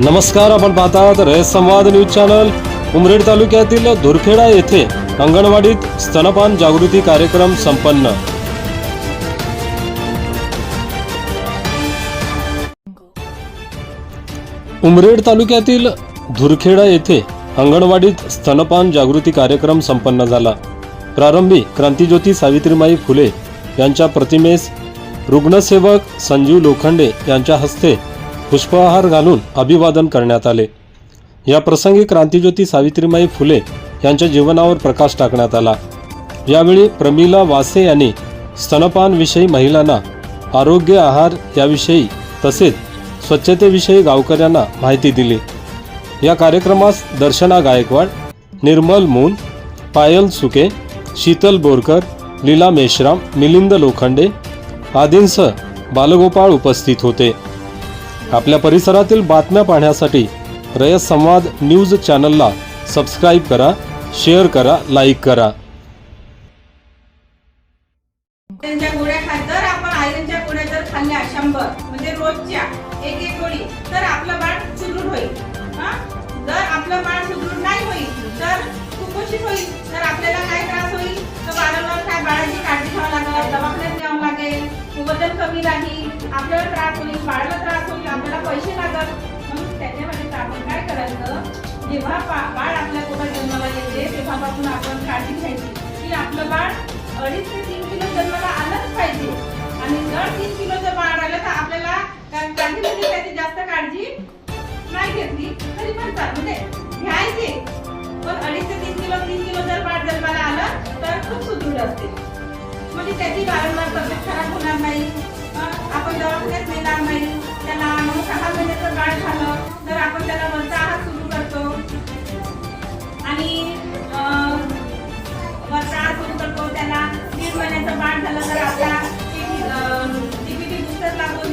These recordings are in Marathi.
नमस्कार आपण पाहतात रयत संवाद न्यूज चॅनल. उमरेड तालुक्यातील धुरखेडा येथे अंगणवाडीत स्तनपान जागृती कार्यक्रम संपन्न. उमरेड तालुक्यातील धुरखेडा येथे अंगणवाडीत स्तनपान जागृती कार्यक्रम संपन्न झाला. प्रारंभी क्रांतीज्योती सावित्रीमाई फुले यांच्या प्रतिमेस रुग्णसेवक संजीव लोखंडे यांच्या हस्ते पुष्पहार घालून अभिवादन करण्यात आले. या प्रसंगी क्रांतीज्योती सावित्रीमाई फुले यांच्या जीवनावर प्रकाश टाकण्यात आला. यावेळी प्रमिला वासे यांनी स्तनपानविषयी महिलांना आरोग्य आहार याविषयी तसेच स्वच्छतेविषयी गावकऱ्यांना माहिती दिली. या कार्यक्रमास दर्शना गायकवाड निर्मल मून पायल सुके शीतल बोरकर लीला मेश्राम मिलिंद लोखंडे आदींसह बालगोपाळ उपस्थित होते. आपल्या परिसरातील बातम्या पाहण्यासाठी रयत संवाद न्यूज चॅनलला सबस्क्राईब करा शेअर करा लाईक करा. त्यांच्या गोळ्या खात आपण आयरनच्या गोळ्या जर खाल्ल्या शंभर म्हणजे रोजच्या एक एक गोळी तर आपलं बाळ सुदृढ होईल. जर आपलं बाळ सुदृढ नाही होईल तर कुपोषित होईल तर आपल्याला काय त्रास होईल? तर वारंवार काय बाळाची काळजी घ्यावं दवाखान्यात न्यावं लागेल वजन कमी राहील आपल्याला त्रास होईल बाळाला त्रास होईल. आपल्याला पैसे लागत म्हणून त्याच्यामध्ये आपण काय करायचं? जेव्हा बा- बाळ आपल्या पोटात जन्माला येते तेव्हापासून आपण काळजी घ्यायची की आपलं बाळ अडीच ते तीन किलो जन्माला आलंच पाहिजे. आणि जर तीन किलोचं बाळ आलं तर आपल्याला काही म्हणजे त्याची जास्त काळजी नाही घेतली तरी पण चाल म्हणजे घ्यायची. पण अडीच ते तीन किलो तीन किलो जर बाळ जन्माला आलं तर खूप सुदृढ असते म्हणजे त्याची वारंवार तब्येत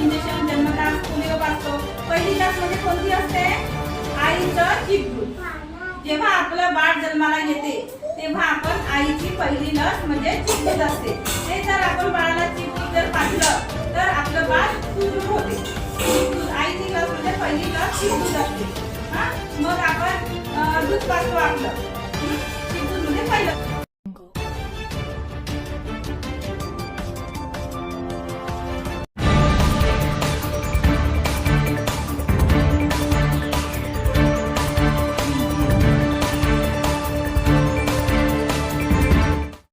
इंजेक्शन जन्मतास पोलिओ असतो पहिली लस म्हणजे कोणती असते? आईचं चिपडून जेव्हा आपलं बाळ जन्माला येते तेव्हा आपण आईची पहिली लस म्हणजे चिपडून असते. ते जर आपण बाळाला चिपडून जर पाजलं तर आपलं बाळ सुदृढ होते. आईची लस म्हणजे पहिली लस चिपडून असते. हां? मग आपण दूध पाजतो आपलं.